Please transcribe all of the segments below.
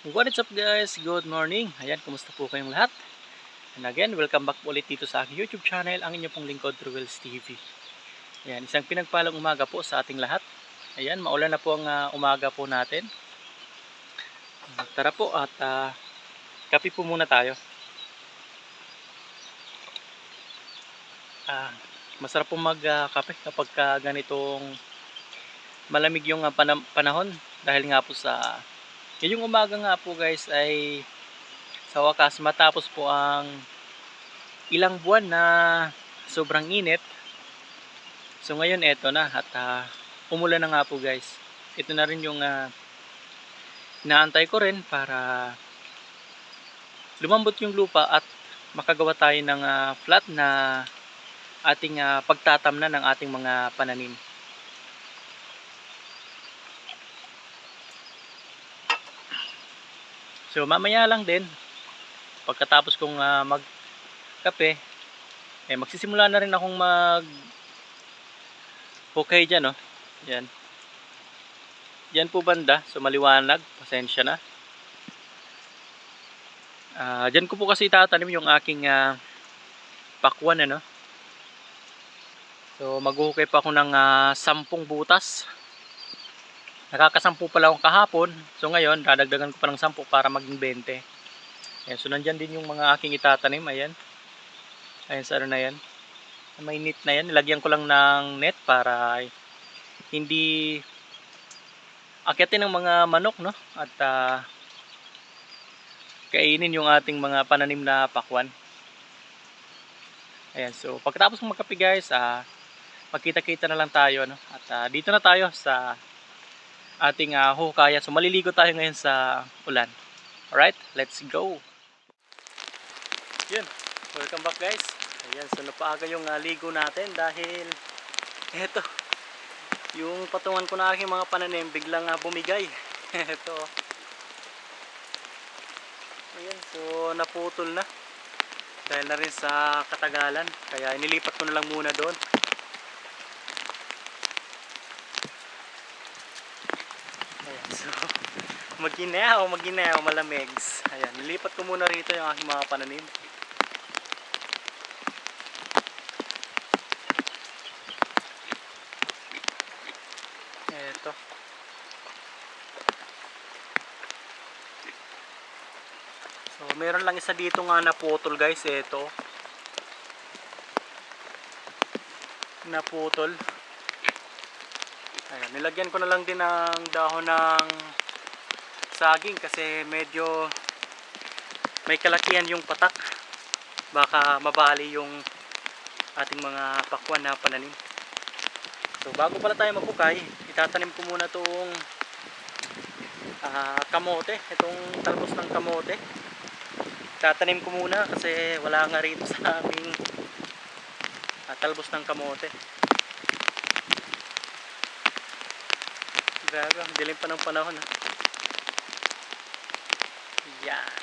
What is up guys? Good morning. Ayan, kumusta po kayong lahat? And again, welcome back ulit dito sa aking YouTube channel, ang inyong pong lingkod, Truwels TV. Ayan, isang pinagpalang umaga po sa ating lahat. Ayan, maulan na po ang ah, umaga po natin. Tara po at ah, kape po muna tayo. Ah, masarap po magkape kapag ka ganitong malamig yung pana- panahon dahil nga po sa Ngayong umaga nga po guys ay sa wakas matapos po ang ilang buwan na sobrang init. So ngayon eto na at ah, umulan na nga po guys. Ito na rin yung uh, inaantay ko rin para lumambot yung lupa at makagawa tayo ng ah, flat na ating ah, pagtatamnan ng ating mga pananim. So mamaya lang din pagkatapos kong ah, magkape eh magsisimula na rin akong mag okay dyan oh. Yan. Yan po banda, so maliwanag, pasensya na. Ah, diyan ko po kasi itatanim yung aking ah, pakwan ano. So maghuhukay pa ako ng ah, sampung butas. Nakakasampu pala akong kahapon. So ngayon, dadagdagan ko pa ng 10 para maging 20. Ayan, so nandyan din yung mga aking itatanim. Ayan. Ayan sa ano na yan. May net na yan. Nilagyan ko lang ng net para hindi akyatin ng mga manok, no? At ah, kainin yung ating mga pananim na pakwan. Ayan, so pagkatapos ng magkape guys, ah, magkita-kita na lang tayo, no? At ah, dito na tayo sa ating uh, hukaya. So maliligo tayo ngayon sa ulan. Alright, let's go! Yun, welcome back guys. Ayan, so napaaga yung uh, ligo natin dahil eto, yung patungan ko na aking mga pananim biglang uh, bumigay. eto. Ayan, so naputol na. Dahil na rin sa katagalan. Kaya inilipat ko na lang muna doon. Ayan, so, maginaw, maginaw, malamigs. Ayan, nilipat ko muna rito yung aking mga pananim. Eto. So, meron lang isa dito nga naputol guys, eto. Naputol. Ayan, nilagyan ko na lang din ng dahon ng saging kasi medyo may kalakihan yung patak. Baka mabali yung ating mga pakwan na pananim. So bago pala tayo magkukay, itatanim ko muna itong ah, kamote, itong talbos ng kamote. Tatanim ko muna kasi wala nga rito sa aming ah, talbos ng kamote. Grabe, ang dilim pa ng panahon ha. Yan.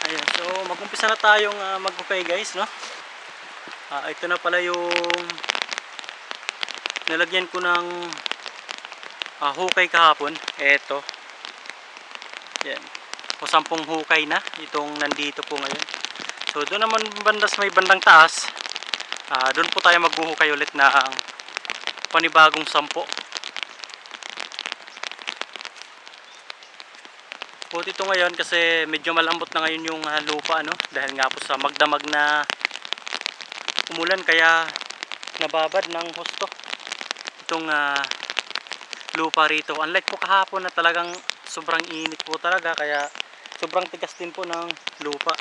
Ayan, so mag-umpisa na tayong uh, maghukay guys, no? Ah, ito na pala yung nilagyan ko ng ah, hukay kahapon. Ito. Yan. O sampung hukay na itong nandito po ngayon. So doon naman bandas may bandang taas. Ah, doon po tayo maghuhukay ulit na ang panibagong sampo. Puti ito ngayon kasi medyo malambot na ngayon yung ah, lupa ano dahil nga po sa magdamag na umulan kaya nababad ng husto itong ah, lupa rito. Unlike po kahapon na talagang sobrang init po talaga kaya sobrang tigas din po ng lupa.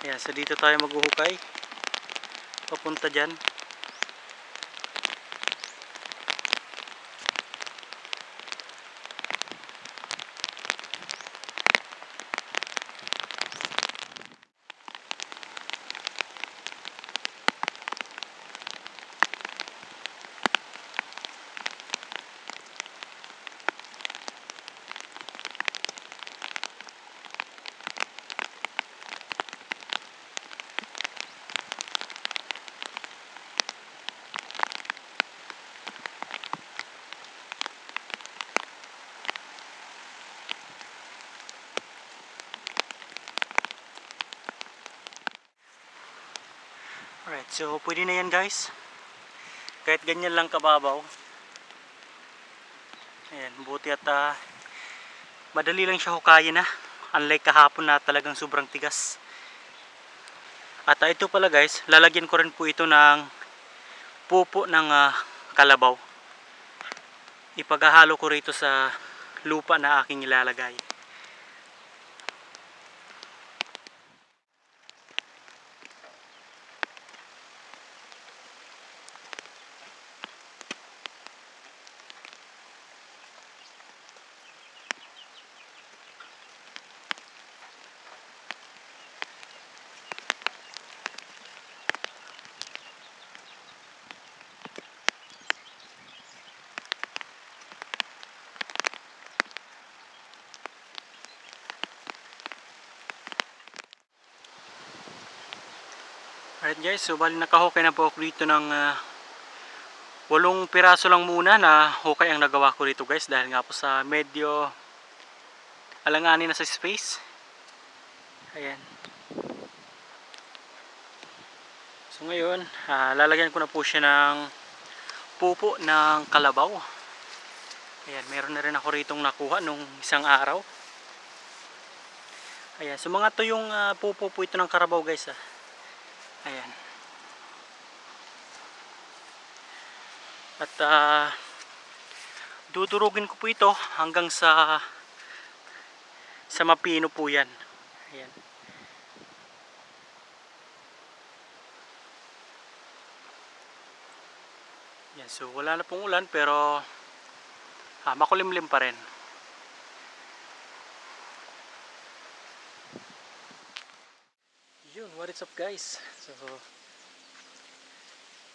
Kaya so dito tayo maghuhukay. Papunta dyan. Alright, so pwede na yan guys. Kahit ganyan lang kababaw. Ayan, buti at ah, madali lang siya hukayin na. Unlike kahapon na talagang sobrang tigas. At ah, ito pala guys, lalagyan ko rin po ito ng pupo ng ah, kalabaw. Ipaghahalo ko rito sa lupa na aking ilalagay. Alright guys, so bali nakahukay na po ako dito ng ah, walong piraso lang muna na hukay ang nagawa ko dito guys dahil nga po sa medyo alanganin na sa space. Ayan. So ngayon, ah, lalagyan ko na po siya ng pupo ng kalabaw. Ayan, meron na rin ako rito nakuha nung isang araw. Ayan, so mga to yung ah, pupo po ito ng karabaw guys ah. Ayan. At ah, dudurugin ko po ito hanggang sa sa mapino po yan. Ayan. Yan, so wala na pong ulan pero ah, makulimlim pa rin. Yun, what is up guys? So,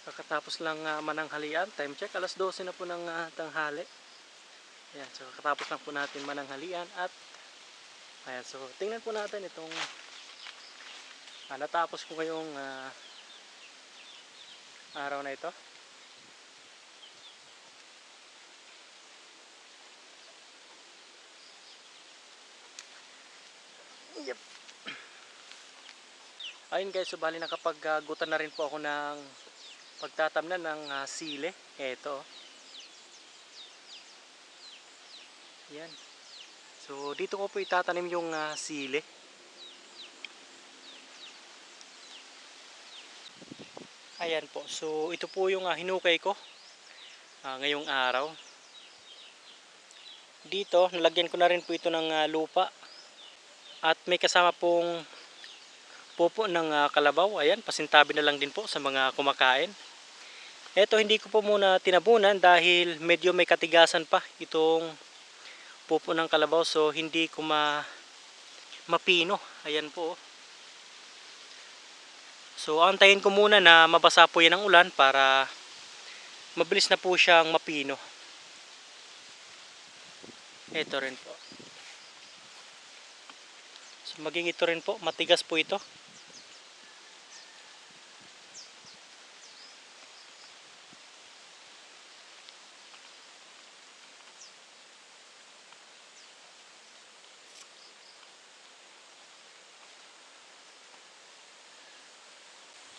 kakatapos lang uh, mananghalian. Time check, alas 12 na po ng ah, tanghali. Ayan, so kakatapos lang po natin mananghalian at ayan, so tingnan po natin itong ah, natapos ko ngayong ah, araw na ito. Yep. Ayun guys, so bali nakapaggutan na rin po ako ng pagtatamnan ng ah, sile. Eto. Yan. So dito ko po itatanim yung ah, sile. Ayan po. So ito po yung ah, hinukay ko ah, ngayong araw. Dito, nalagyan ko na rin po ito ng ah, lupa. At may kasama pong pupo ng ah, kalabaw. Ayan, pasintabi na lang din po sa mga kumakain. Ito hindi ko po muna tinabunan dahil medyo may katigasan pa itong pupo ng kalabaw. So hindi ko ma mapino. Ayan po. oh. So antayin ko muna na mabasa po yan ng ulan para mabilis na po siyang mapino. Ito rin po. So maging ito rin po, matigas po ito.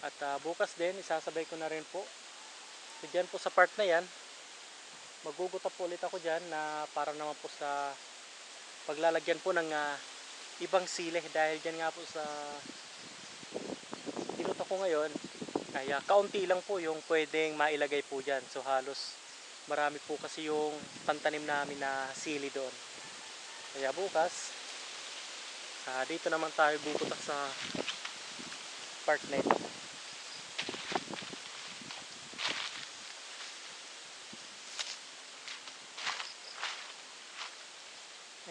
At ah, bukas din, isasabay ko na rin po. So dyan po sa part na yan, magugutap po ulit ako dyan na para naman po sa paglalagyan po ng ah, ibang sile dahil dyan nga po sa tinuto ko ngayon kaya kaunti lang po yung pwedeng mailagay po dyan. So halos marami po kasi yung pantanim namin na sili doon. Kaya bukas ah, dito naman tayo bukutak sa part na ito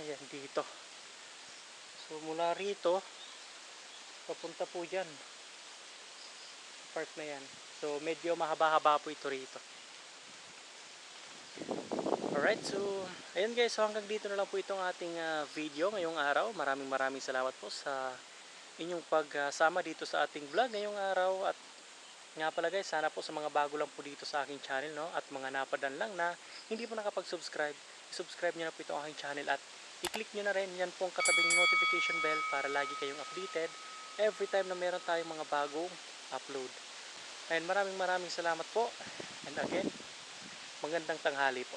ayan dito So mula rito papunta po dyan part na yan. So medyo mahaba-haba po ito rito. Alright, so ayan guys, so hanggang dito na lang po itong ating ah, video ngayong araw. Maraming maraming salamat po sa inyong pagsama dito sa ating vlog ngayong araw at nga pala guys, sana po sa mga bago lang po dito sa aking channel no at mga napadan lang na hindi po nakapag-subscribe, subscribe niyo na po itong aking channel at i-click nyo na rin yan pong katabing notification bell para lagi kayong updated every time na meron tayong mga bagong upload. And maraming maraming salamat po. And again, magandang tanghali.